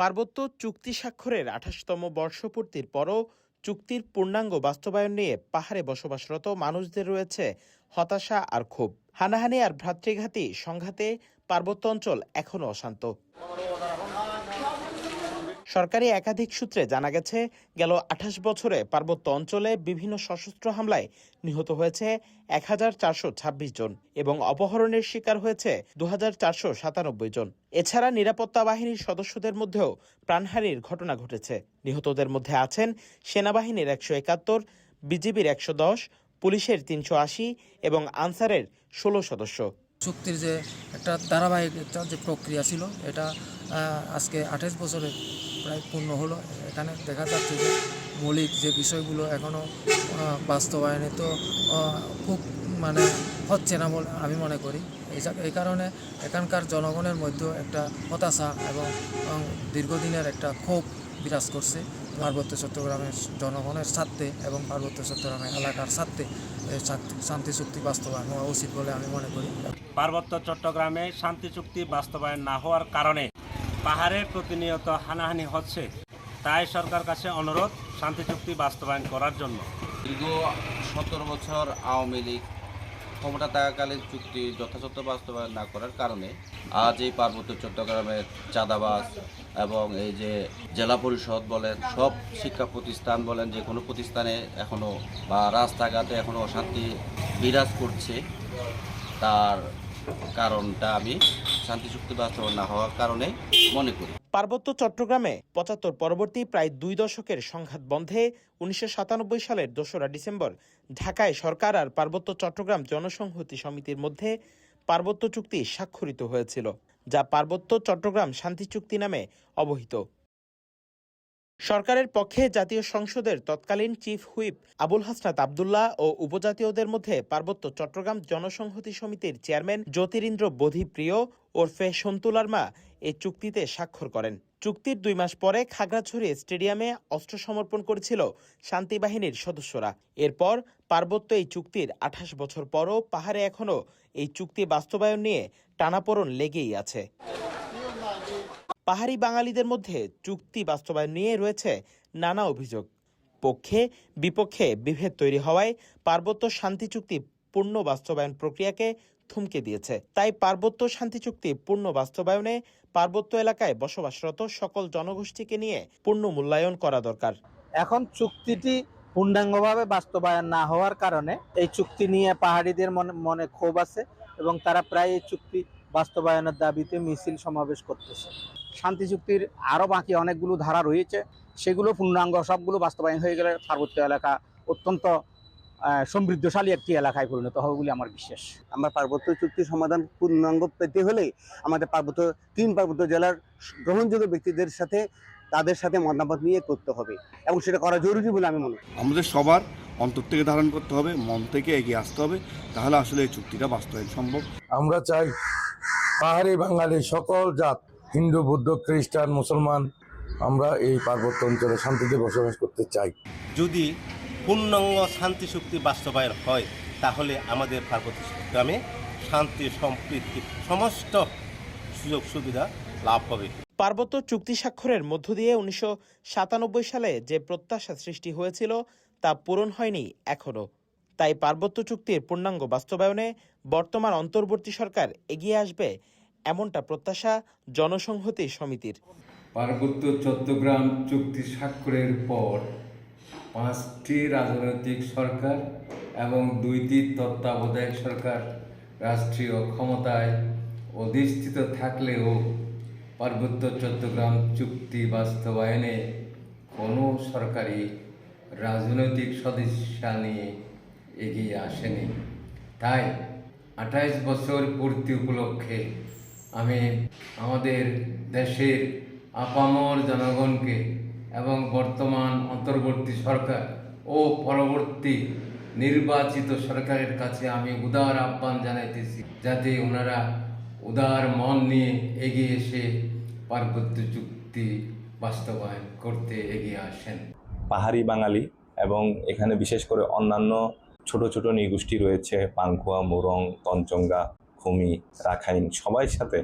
পার্বত্য চুক্তি স্বাক্ষরের আঠাশতম বর্ষপূর্তির পরও চুক্তির পূর্ণাঙ্গ বাস্তবায়ন নিয়ে পাহাড়ে বসবাসরত মানুষদের রয়েছে হতাশা আর ক্ষোভ। হানাহানি আর ভ্রাতৃঘাতী সংঘাতে পার্বত্য অঞ্চল এখনও অশান্ত। সরকারি একাধিক সূত্রে জানা গেছে, গেল আঠাশ বছরে পার্বত্য অঞ্চলে বিভিন্ন সশস্ত্র হামলায় নিহত হয়েছে এক হাজার চারশো ছাব্বিশ জন এবং অপহরণের শিকার হয়েছে দু হাজার চারশো সাতানব্বই জন। এছাড়া নিরাপত্তা বাহিনীর সদস্যদের মধ্যেও প্রাণহানির ঘটনা ঘটেছে। নিহতদের মধ্যে আছেন সেনাবাহিনীর একশো একাত্তর, বিজিবির একশো দশ, পুলিশের তিনশো আশি এবং আনসারের ষোলো সদস্য। চুক্তির যে একটা ধারাবাহিক যে প্রক্রিয়া ছিল, এটা আজকে আঠাশ বছরে প্রায় পূর্ণ হলো। এখানে দেখা যাচ্ছে যে মৌলিক যে বিষয়গুলো এখনও বাস্তবায়নে তো খুব মানে হচ্ছে না বলে আমি মনে করি। এই কারণে এখানকার জনগণের মধ্যেও একটা হতাশা এবং দীর্ঘদিনের একটা ক্ষোভ বিরাজ করছে পার্বত্য চট্টগ্রামের জনগণের স্বার্থে এবং পার্বত্য চট্টগ্রামের এলাকার স্বার্থে শান্তি চুক্তি বাস্তবায়ন হওয়া উচিত বলে আমি মনে করি। পার্বত্য চট্টগ্রামে শান্তি চুক্তি বাস্তবায়ন না হওয়ার কারণে পাহাড়ে প্রতিনিয়ত হানাহানি হচ্ছে। তাই সরকার কাছে অনুরোধ, শান্তি চুক্তি বাস্তবায়ন করার জন্য। দীর্ঘ সতেরো বছর আওয়ামী লীগ ক্ষমতা থাকাকালীন চুক্তি যথাযথ বাস্তবায়ন না করার কারণে আজ এই পার্বত্য চট্টগ্রামের চাঁদাবাস এবং এই যে জেলা পরিষদ বলেন, সব শিক্ষা প্রতিষ্ঠান বলেন, যে কোনো প্রতিষ্ঠানে এখনও বা রাস্তাঘাটে এখনও অশান্তি বিরাজ করছে, তার কারণটা আমি শান্তি চুক্তি বাস্তবায়ন না হওয়ার কারণে মনে করি। পার্বত্য চট্টগ্রামে পঁচাত্তর, পরবর্তী প্রায় দুই দশকের সংঘাত বন্ধে উনিশশো সাতানব্বই সালের দোসরা ডিসেম্বর ঢাকায় সরকার আর পার্বত্য চট্টগ্রাম জনসংহতি সমিতির মধ্যে পার্বত্য চুক্তি স্বাক্ষরিত হয়েছিল, যা পার্বত্য চট্টগ্রাম শান্তি চুক্তি নামে অবহিত। সরকারের পক্ষে জাতীয় সংসদের তৎকালীন চিফ হুইপ আবুল হাসনাত আবদুল্লাহ ও উপজাতীয়দের মধ্যে পার্বত্য চট্টগ্রাম জনসংহতি সমিতির চেয়ারম্যান জ্যোতিরিন্দ্র বোধি বোধিপ্রিয় ওরফে সন্তুলার মা এই চুক্তিতে স্বাক্ষর করেন। চুক্তির দুই মাস পরে খাগড়াছড়ি স্টেডিয়ামে অস্ত্র সমর্পণ করেছিল শান্তি বাহিনীর সদস্যরা। এরপর পার্বত্য এই চুক্তির আঠাশ বছর পরও পাহাড়ে এখনও এই চুক্তি বাস্তবায়ন নিয়ে টানাপোড়ন লেগেই আছে। পাহাড়ি বাঙালিদের মধ্যে চুক্তি বাস্তবায়ন নিয়ে রয়েছে নানা অভিযোগ। পক্ষে বিপক্ষে বিভেদ তৈরি হওয়ায় পার্বত্য শান্তি চুক্তি পূর্ণ বাস্তবায়ন প্রক্রিয়াকে থমকে দিয়েছে। তাই পার্বত্য শান্তি চুক্তি পূর্ণ বাস্তবায়নে পার্বত্য এলাকায় বসবাসরত সকল জনগোষ্ঠীকে নিয়ে পূর্ণ মূল্যায়ন করা দরকার। এখন চুক্তিটি পূর্ণাঙ্গভাবে বাস্তবায়ন না হওয়ার কারণে এই চুক্তি নিয়ে পাহাড়িদের মনে মনে ক্ষোভ আছে এবং তারা প্রায় এই চুক্তি বাস্তবায়নের দাবিতে মিছিল সমাবেশ করতেছে। শান্তি চুক্তির আরও বাকি অনেকগুলো ধারা রয়েছে। সেগুলো পূর্ণাঙ্গ সবগুলো বাস্তবায়ন হয়ে গেলে পার্বত্য এলাকা অত্যন্ত সমৃদ্ধশালী একটি এলাকায় পরিণত হবে বলে আমার বিশ্বাস। আমরা পার্বত্য চুক্তি সমাধান পূর্ণাঙ্গ পেতে হলে আমাদের পার্বত্য তিন পার্বত্য জেলার গ্রহণযোগ্য ব্যক্তিদের সাথে তাদের সাথে মতামত নিয়ে করতে হবে এবং সেটা করা জরুরি বলে আমি মনে করি। আমাদের সবার অন্তর থেকে ধারণ করতে হবে মন থেকে এগিয়ে আসতে হবে তাহলে আসলে এই চুক্তিটা বাস্তবায়ন সম্ভব। আমরা চাই পাহাড়ি বাঙালি সকল জাত হিন্দু বৌদ্ধ খ্রিস্টান মুসলমান আমরা এই পার্বত্য অঞ্চলে শান্তিতে বসবাস করতে চাই। যদি পূর্ণাঙ্গ শান্তি চুক্তি বাস্তবায়ন হয় তাহলে আমাদের পার্বত্য চট্টগ্রামে শান্তি সম্প্রীতি সমস্ত সুযোগ সুবিধা লাভ হবে। পার্বত্য চুক্তি স্বাক্ষরের মধ্য দিয়ে উনিশশো সাতানব্বই সালে যে প্রত্যাশা সৃষ্টি হয়েছিল তা পূরণ হয়নি এখনও তাই পার্বত্য চুক্তির পূর্ণাঙ্গ বাস্তবায়নে বর্তমান অন্তর্বর্তী সরকার এগিয়ে আসবে এমনটা প্রত্যাশা জনসংহতি সমিতির। পার্বত্য চট্টগ্রাম চুক্তি স্বাক্ষরের পর পাঁচটি রাজনৈতিক সরকার এবং দুইটি তত্ত্বাবধায়ক সরকার রাষ্ট্রীয় ক্ষমতায় অধিষ্ঠিত থাকলেও পার্বত্য চট্টগ্রাম চুক্তি বাস্তবায়নে কোনো সরকারি রাজনৈতিক সদিচ্ছা নিয়ে এগিয়ে আসেনি। তাই আঠাইশ বছর পূর্তি উপলক্ষে আমি আমাদের দেশের আপামর জনগণকে এবং বর্তমান অন্তর্বর্তী সরকার ও পরবর্তী নির্বাচিত সরকারের কাছে আমি উদার আহ্বান জানাইতেছি, যাতে ওনারা উদার মন নিয়ে এগিয়ে এসে পার্বত্য চুক্তি বাস্তবায়ন করতে এগিয়ে আসেন। পাহাড়ি বাঙালি এবং এখানে বিশেষ করে অন্যান্য ছোট ছোট নৃগোষ্ঠী রয়েছে পাংখুয়া মুরং, তঞ্চঙ্গা খুমি রাখাইন সবাই সাথে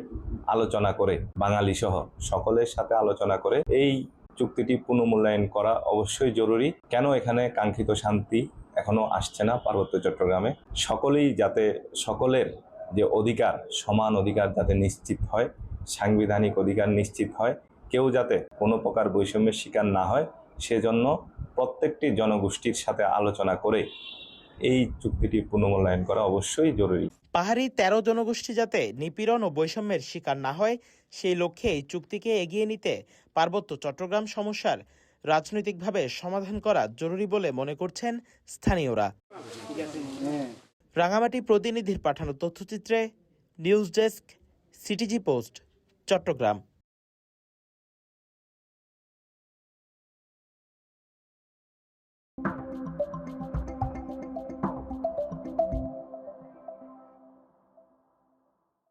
আলোচনা করে, বাঙালি সহ সকলের সাথে আলোচনা করে এই চুক্তিটি পুনর্মূল্যায়ন করা অবশ্যই জরুরি। কেন এখানে কাঙ্ক্ষিত শান্তি এখনও আসছে না পার্বত্য চট্টগ্রামে? সকলেই যাতে সকলের যে অধিকার, সমান অধিকার যাতে নিশ্চিত হয়, সাংবিধানিক অধিকার নিশ্চিত হয়, কেউ যাতে কোনো প্রকার বৈষম্যের শিকার না হয়, সেজন্য প্রত্যেকটি জনগোষ্ঠীর সাথে আলোচনা করে এই চুক্তিটি পুনর্মূল্যায়ন করা অবশ্যই জরুরি। পাহাড়ি তেরো জনগোষ্ঠী যাতে নিপীড়ন ও বৈষম্যের শিকার না হয়, সেই লক্ষ্যে এই চুক্তিকে এগিয়ে নিতে পার্বত্য চট্টগ্রাম সমস্যার রাজনৈতিকভাবে সমাধান করা জরুরি বলে মনে করছেন স্থানীয়রা। রাঙামাটি প্রতিনিধির পাঠানো তথ্যচিত্রে, news desk, CTG post, Chattogram.